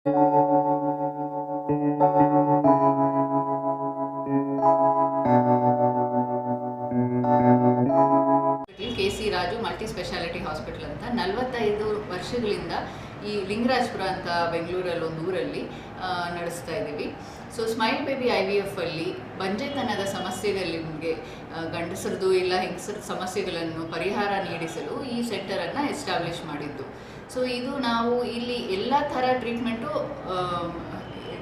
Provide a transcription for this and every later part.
K C Raju multi speciality hospital ಅಂತ. ನಲವತ್ತೈದು ವರ್ಷಗಳಿಂದ ಈ ಲಿಂಗರಾಜ್ಪುರ ಅಂತ ಬೆಂಗಳೂರಲ್ಲಿ ಒಂದು ಊರಲ್ಲಿ ನಡೆಸ್ತಾ ಇದ್ದೀವಿ. So smile baby I V F ಅಲ್ಲಿ ಬಂಜೆತನದ ಸಮಸ್ಯೆಗಳಲ್ಲಿ ನಿಮಗೆ ಗಂಡಸರದು ಇಲ್ಲ ಹೆಂಗಸರ ಸಮಸ್ಯೆಗಳನ್ನು ಪರಿಹಾರ ನೀಡಿಸಲು ಈ ಸೆಂಟರನ್ನು ಎಸ್ಟಾಬ್ಲಿಷ್ ಮಾಡಿದ್ದು. ಸೊ ಇದು ನಾವು ಇಲ್ಲಿ ಎಲ್ಲ ಥರ ಟ್ರೀಟ್ಮೆಂಟು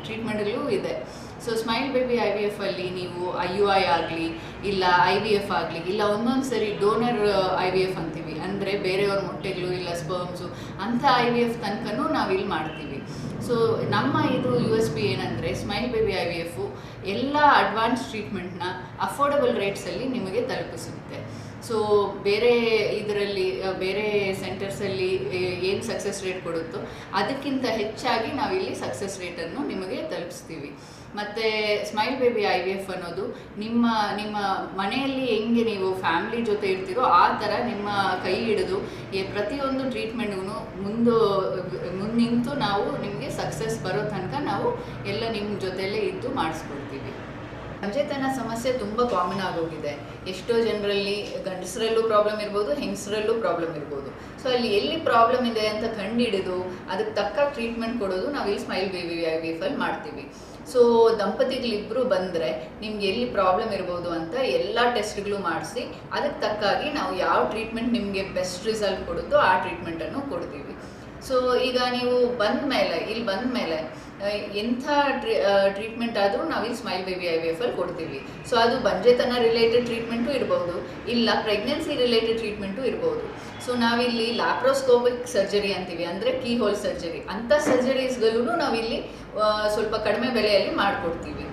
ಟ್ರೀಟ್ಮೆಂಟ್ಗಳು ಇದೆ. So smile baby I V F ಅಲ್ಲಿ ನೀವು ಐ ಯು ಐ ಆಗಲಿ, ಇಲ್ಲ ಐ ವಿ ಎಫ್ ಆಗಲಿ, ಇಲ್ಲ ಒಂದೊಂದು ಸರಿ ಡೋನರ್ ಐ ವಿ ಎಫ್ ಅಂತೀವಿ. ಅಂದರೆ ಬೇರೆಯವ್ರ ಮೊಟ್ಟೆಗಳು ಇಲ್ಲ ಸ್ಪರ್ಮ್ಸು ಅಂಥ ಐ ವಿ ಎಫ್ ತನಕನೂ ನಾವು ಇಲ್ಲಿ ಮಾಡ್ತೀವಿ. ಸೊ ನಮ್ಮ ಇದು ಯು ಎಸ್ ಪಿ ಏನಂದರೆ smile baby I V F ಎಲ್ಲ ಅಡ್ವಾನ್ಸ್ ಟ್ರೀಟ್ಮೆಂಟ್ನ ಅಫೋರ್ಡಬಲ್ ರೇಟ್ಸಲ್ಲಿ ನಿಮಗೆ ತಲುಪಿಸುತ್ತೆ. ಸೊ ಬೇರೆ ಇದರಲ್ಲಿ ಬೇರೆ ಸೆಂಟರ್ಸಲ್ಲಿ ಏನು ಸಕ್ಸಸ್ ರೇಟ್ ಕೊಡುತ್ತೋ ಅದಕ್ಕಿಂತ ಹೆಚ್ಚಾಗಿ ನಾವಿಲ್ಲಿ ಸಕ್ಸಸ್ ರೇಟನ್ನು ನಿಮಗೆ ತಲುಪಿಸ್ತೀವಿ. ಮತ್ತು smile baby I V F ಅನ್ನೋದು ನಿಮ್ಮ ನಿಮ್ಮ ಮನೆಯಲ್ಲಿ ಹೆಂಗೆ ನೀವು ಫ್ಯಾಮಿಲಿ ಜೊತೆ ಇರ್ತೀರೋ ಆ ಥರ ನಿಮ್ಮ ಕೈ ಹಿಡಿದು ಈ ಪ್ರತಿಯೊಂದು ಟ್ರೀಟ್ಮೆಂಟ್ಗೂ ಮುಂದು, ಮುಂದೆ ನಿಂತು ನಾವು ನಿಮಗೆ ಸಕ್ಸಸ್ ಬರೋ ತನಕ ನಾವು ಎಲ್ಲ ನಿಮ್ಮ ಜೊತೆಯಲ್ಲೇ ಇದ್ದು ಮಾಡಿಸ್ಕೊಡ್ತೀವಿ. ಅಂಜೆತನ ಸಮಸ್ಯೆ ತುಂಬ ಕಾಮನ್ ಆಗೋಗಿದೆ. ಎಷ್ಟೋ ಜನರಲ್ಲಿ ಗಂಡಸರಲ್ಲೂ ಪ್ರಾಬ್ಲಮ್ ಇರ್ಬೋದು, ಹೆಂಗಸರಲ್ಲೂ ಪ್ರಾಬ್ಲಮ್ ಇರ್ಬೋದು. ಸೊ ಅಲ್ಲಿ ಎಲ್ಲಿ ಪ್ರಾಬ್ಲಮ್ ಇದೆ ಅಂತ ಕಂಡುಹಿಡಿದು ಅದಕ್ಕೆ ತಕ್ಕ ಟ್ರೀಟ್ಮೆಂಟ್ ಕೊಡೋದು ನಾವು ಇಲ್ಲಿ smile baby I V F ಅಲ್ಲಿ ಮಾಡ್ತೀವಿ. ಸೊ ದಂಪತಿಗಳಿಬ್ಬರು ಬಂದರೆ ನಿಮ್ಗೆ ಎಲ್ಲಿ ಪ್ರಾಬ್ಲಮ್ ಇರ್ಬೋದು ಅಂತ ಎಲ್ಲ ಟೆಸ್ಟ್ಗಳು ಮಾಡಿಸಿ, ಅದಕ್ಕೆ ತಕ್ಕಾಗಿ ನಾವು ಯಾವ ಟ್ರೀಟ್ಮೆಂಟ್ ನಿಮಗೆ ಬೆಸ್ಟ್ ರಿಸಲ್ಟ್ ಕೊಡುತ್ತೋ ಆ ಟ್ರೀಟ್ಮೆಂಟನ್ನು ಕೊಡ್ತೀವಿ. ಸೊ ಈಗ ನೀವು ಬಂದ ಮೇಲೆ ಇಲ್ಲಿ ಬಂದ ಮೇಲೆ ಎಂಥ ಟ್ರೀ ಟ್ರೀಟ್ಮೆಂಟ್ ಆದರೂ ನಾವು ಇಲ್ಲಿ smile baby I V F ಅಲ್ಲಿ ಕೊಡ್ತೀವಿ. ಸೊ ಅದು ಬಂಜೆತನ ರಿಲೇಟೆಡ್ ಟ್ರೀಟ್ಮೆಂಟು ಇರಬಹುದು, ಇಲ್ಲ ಪ್ರೆಗ್ನೆನ್ಸಿ ರಿಲೇಟೆಡ್ ಟ್ರೀಟ್ಮೆಂಟು ಇರ್ಬೋದು ಸೊ ನಾವಿಲ್ಲಿ ಲ್ಯಾಪ್ರೋಸ್ಕೋಪಿಕ್ ಸರ್ಜರಿ ಅಂತೀವಿ, ಅಂದರೆ ಕೀ ಹೋಲ್ ಸರ್ಜರಿ. ಅಂಥ ಸರ್ಜರೀಸ್ಗಳೂ ನಾವಿಲ್ಲಿ ಸ್ವಲ್ಪ ಕಡಿಮೆ ಬೆಲೆಯಲ್ಲಿ ಮಾಡಿಕೊಡ್ತೀವಿ.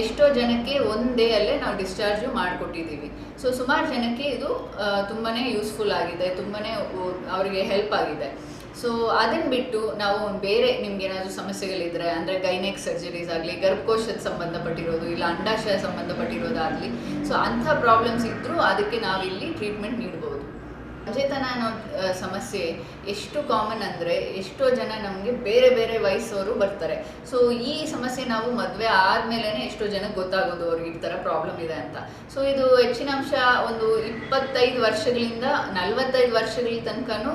ಎಷ್ಟೋ ಜನಕ್ಕೆ ಒಂದು ಅಲ್ಲೇ ನಾವು ಡಿಸ್ಚಾರ್ಜು ಮಾಡಿಕೊಟ್ಟಿದ್ದೀವಿ. ಸೊ ಸುಮಾರು ಜನಕ್ಕೆ ಇದು ತುಂಬಾ ಯೂಸ್ಫುಲ್ ಆಗಿದೆ ತುಂಬಾ ಅವರಿಗೆ ಹೆಲ್ಪ್ ಆಗಿದೆ. ಸೊ ಅದನ್ನು ಬಿಟ್ಟು ನಾವು ಬೇರೆ ನಿಮ್ಗೆ ಏನಾದರೂ ಸಮಸ್ಯೆಗಳಿದ್ರೆ, ಅಂದರೆ ಗೈನೆಕ್ ಸರ್ಜರೀಸ್ ಆಗಲಿ, ಗರ್ಭಕೋಶದ ಸಂಬಂಧಪಟ್ಟಿರೋದು, ಇಲ್ಲ ಅಂಡಾಶಯ ಸಂಬಂಧಪಟ್ಟಿರೋದಾಗಲಿ ಸೊ ಅಂಥ ಪ್ರಾಬ್ಲಮ್ಸ್ ಇದ್ದರೂ ಅದಕ್ಕೆ ನಾವಿಲ್ಲಿ ಟ್ರೀಟ್ಮೆಂಟ್ ನೀಡ್ಬೋದು. ಅಚೇತನ ಅನ್ನೋ ಸಮಸ್ಯೆ ಎಷ್ಟು ಕಾಮನ್ ಅಂದರೆ ಎಷ್ಟೋ ಜನ ನಮಗೆ ಬೇರೆ ಬೇರೆ ವಯಸ್ಸವರು ಬರ್ತಾರೆ. ಸೊ ಈ ಸಮಸ್ಯೆ ನಾವು ಮದುವೆ ಆದಮೇಲೆ ಎಷ್ಟೋ ಜನಕ್ಕೆ ಗೊತ್ತಾಗೋದು ಅವ್ರಿಗೆ ಈ ಥರ ಪ್ರಾಬ್ಲಮ್ ಇದೆ ಅಂತ. ಸೊ ಇದು ಹೆಚ್ಚಿನ ಅಂಶ ಒಂದು ಇಪ್ಪತ್ತೈದು ವರ್ಷಗಳಿಂದ ನಲವತ್ತೈದು ವರ್ಷಗಳ ತನಕನೂ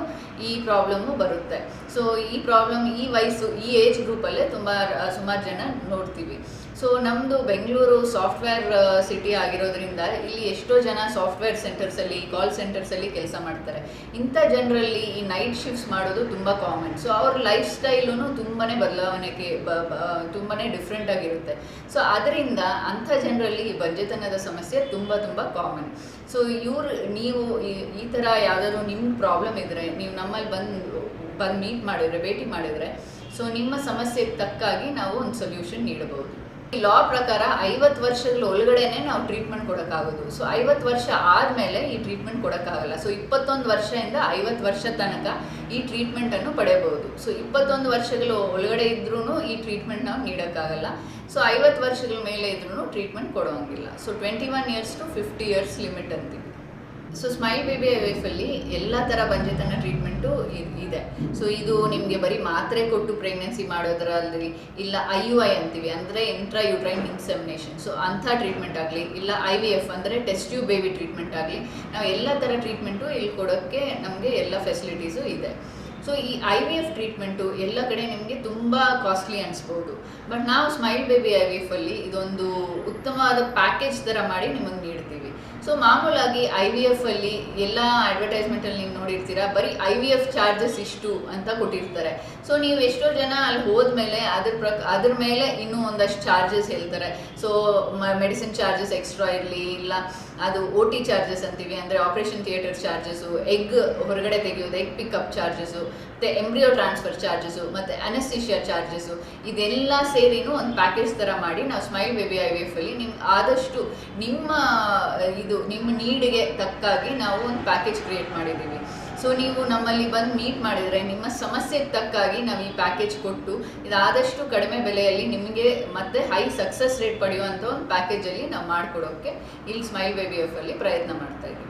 ಈ ಪ್ರಾಬ್ಲಮ್ಮು ಬರುತ್ತೆ. ಸೊ ಈ ಪ್ರಾಬ್ಲಮ್ ಈ ವಯಸ್ಸು, ಈ ಏಜ್ ಗ್ರೂಪಲ್ಲೇ ತುಂಬ ಸುಮಾರು ಜನ ನೋಡ್ತೀವಿ. ಸೊ ನಮ್ಮದು ಬೆಂಗಳೂರು ಸಾಫ್ಟ್ವೇರ್ ಸಿಟಿ ಆಗಿರೋದ್ರಿಂದ ಇಲ್ಲಿ ಎಷ್ಟೋ ಜನ ಸಾಫ್ಟ್ವೇರ್ ಸೆಂಟರ್ಸಲ್ಲಿ ಕಾಲ್ ಸೆಂಟರ್ಸಲ್ಲಿ ಕೆಲಸ ಮಾಡ್ತಾರೆ. ಇಂಥ ಜನರಲ್ಲಿ ಈ ನೈಟ್ ಶಿಫ್ಟ್ಸ್ ಮಾಡೋದು ತುಂಬ ಕಾಮನ್ ಸೊ ಅವ್ರ ಲೈಫ್ ಸ್ಟೈಲೂ ತುಂಬಾ ಬದಲಾವಣೆಗೆ ತುಂಬಾ ಡಿಫ್ರೆಂಟ್ ಆಗಿರುತ್ತೆ. ಸೊ ಅದರಿಂದ ಅಂಥ ಜನರಲ್ಲಿ ಈ ಬಂಜೆತನದ ಸಮಸ್ಯೆ ತುಂಬ ತುಂಬ ಕಾಮನ್ ಸೊ ಇವರು, ನೀವು ಈ ಥರ ಯಾವುದಾದ್ರು ನಿಮ್ಮ ಪ್ರಾಬ್ಲಮ್ ಇದ್ದರೆ ನೀವು ನಮ್ಮಲ್ಲಿ ಬಂದು ಬಂದು ಮೀಟ್ ಮಾಡಿದರೆ, ಭೇಟಿ ಮಾಡಿದರೆ ಸೊ ನಿಮ್ಮ ಸಮಸ್ಯೆಗೆ ತಕ್ಕಾಗಿ ನಾವು ಒಂದು ಸೊಲ್ಯೂಷನ್ ನೀಡಬಹುದು. ಈ ಲಾ ಪ್ರಕಾರ ಐವತ್ತು ವರ್ಷಗಳ ಒಳಗಡೆನೆ ನಾವು ಟ್ರೀಟ್ಮೆಂಟ್ ಕೊಡೋಕ್ಕಾಗೋದು. ಸೊ ಐವತ್ತು ವರ್ಷ ಆದಮೇಲೆ ಈ ಟ್ರೀಟ್ಮೆಂಟ್ ಕೊಡೋಕ್ಕಾಗಲ್ಲ. ಸೊ ಇಪ್ಪತ್ತೊಂದು ವರ್ಷದಿಂದ ಐವತ್ತು ವರ್ಷ ತನಕ ಈ ಟ್ರೀಟ್ಮೆಂಟನ್ನು ಪಡೆಯಬಹುದು. ಸೊ ಇಪ್ಪತ್ತೊಂದು ವರ್ಷಗಳ ಒಳಗಡೆ ಇದ್ರೂ ಈ ಟ್ರೀಟ್ಮೆಂಟ್ ನಾವು ನೀಡೋಕ್ಕಾಗಲ್ಲ. ಸೊ ಐವತ್ತು ವರ್ಷಗಳ ಮೇಲೆ ಇದ್ರೂ treatment ಕೊಡೋಂಗಿಲ್ಲ so twenty one years to fifty years limit ಅಂತೀವಿ. ಸೊ ಸ್ಮೈಲ್ ಬೇಬಿ ಅಲ್ಲಿ ಎಲ್ಲ ಥರ ಬಂಜೆತನ ಟ್ರೀಟ್ಮೆಂಟು ಇದೆ. ಸೊ ಇದು ನಿಮಗೆ ಬರೀ ಮಾತ್ರೆ ಕೊಟ್ಟು ಪ್ರೆಗ್ನೆನ್ಸಿ ಮಾಡೋದ್ರಲ್ಲಿ ಇಲ್ಲ ಐ ಯು ಐ ಅಂತೀವಿ. ಅಂದರೆ ಇಂಟ್ರಾ ಯುಟ್ರೈನ್ ಇನ್ಸೆಮಿನೇಷನ್ ಸೊ ಅಂಥ ಟ್ರೀಟ್ಮೆಂಟ್ ಆಗಲಿ, ಇಲ್ಲ ಐ ವಿ ಎಫ್ ಅಂದರೆ ಟೆಸ್ಟ್ ಯು ಬೇಬಿ ಟ್ರೀಟ್ಮೆಂಟ್ ಆಗಲಿ, ನಾವು ಎಲ್ಲ ಥರ ಟ್ರೀಟ್ಮೆಂಟು ಇಲ್ಲಿ ಕೊಡೋಕ್ಕೆ ನಮಗೆ ಎಲ್ಲ ಫೆಸಿಲಿಟೀಸು ಇದೆ. ಸೊ ಈ ಐ ವಿ ಎಫ್ ಟ್ರೀಟ್ಮೆಂಟು ಎಲ್ಲ ಕಡೆ ನಿಮಗೆ ತುಂಬ ಕಾಸ್ಟ್ಲಿ ಅನಿಸ್ಬೋದು. ಬಟ್ ನಾವು smile baby I V F ಅಲ್ಲಿ ಇದೊಂದು ಉತ್ತಮವಾದ ಪ್ಯಾಕೇಜ್ ಥರ ಮಾಡಿ ನಿಮಗೆ ನೀಡ್ತೀವಿ. ಸೊ ಮಾಮೂಲಾಗಿ ಐ ವಿ ಎಫ್ ಅಲ್ಲಿ ಎಲ್ಲ ಅಡ್ವರ್ಟೈಸ್ಮೆಂಟ್ ಅಲ್ಲಿ ನೀವು ನೋಡಿರ್ತೀರಾ? ಬರೀ ಐ ವಿ ಎಫ್ ಚಾರ್ಜಸ್ ಇಷ್ಟು ಅಂತ ಕೊಟ್ಟಿರ್ತಾರೆ. ಸೊ ನೀವು ಎಷ್ಟೋ ಜನ ಅಲ್ಲಿ ಹೋದ್ಮೇಲೆ ಅದ್ರ ಪ್ರಕ, ಅದ್ರ ಮೇಲೆ ಇನ್ನೂ ಒಂದಷ್ಟು ಚಾರ್ಜಸ್ ಹೇಳ್ತಾರೆ. ಸೊ ಮೆಡಿಸಿನ್ ಚಾರ್ಜಸ್ ಎಕ್ಸ್ಟ್ರಾ ಇರಲಿ, ಇಲ್ಲ ಅದು ಓ ಟಿ ಚಾರ್ಜಸ್ ಅಂತೀವಿ, ಅಂದರೆ ಆಪರೇಷನ್ ಥಿಯೇಟರ್ ಚಾರ್ಜಸ್ಸು ಎಗ್ ಹೊರಗಡೆ ತೆಗೆಯೋದು ಎಗ್ ಪಿಕಪ್ ಚಾರ್ಜಸ್ಸು ಮತ್ತು ಎಂಬ್ರಿಯೋ ಟ್ರಾನ್ಸ್ಫರ್ ಚಾರ್ಜಸ್ಸು ಮತ್ತು ಅನೆಸ್ಟಿಷಿಯಾ ಚಾರ್ಜಸ್ಸು ಇದೆಲ್ಲ ಸೇರಿನೂ ಒಂದು ಪ್ಯಾಕೇಜ್ ಥರ ಮಾಡಿ ನಾವು ಸ್ಮೈಲ್ ಬೇಬಿ ಐ ವಿ ಎಫಲ್ಲಿ ನಿಮ್ಗೆ ಆದಷ್ಟು ನಿಮ್ಮ, ಇದು, ನಿಮ್ಮ ನೀಡಿಗೆ ತಕ್ಕಾಗಿ ನಾವು ಒಂದು ಪ್ಯಾಕೇಜ್ ಕ್ರಿಯೇಟ್ ಮಾಡಿದ್ದೀವಿ. ಸೊ ನೀವು ನಮ್ಮಲ್ಲಿ ಬಂದು ಮೀಟ್ ಮಾಡಿದರೆ ನಿಮ್ಮ ಸಮಸ್ಯೆಗೆ ತಕ್ಕಾಗಿ ನಾವು ಈ ಪ್ಯಾಕೇಜ್ ಕೊಟ್ಟು ಇದಾದಷ್ಟು ಕಡಿಮೆ ಬೆಲೆಯಲ್ಲಿ ನಿಮಗೆ ಮತ್ತೆ ಹೈ ಸಕ್ಸಸ್ ರೇಟ್ ಪಡೆಯುವಂಥ ಒಂದು ಪ್ಯಾಕೇಜಲ್ಲಿ ನಾವು ಮಾಡಿಕೊಡೋಕ್ಕೆ ಇಲ್ಲಿ ಸ್ಮೈಲ್ ಬೇಬಿ ಎಫ್ ಅಲ್ಲಿ ಪ್ರಯತ್ನ ಮಾಡ್ತಾ ಇದ್ದೀವಿ.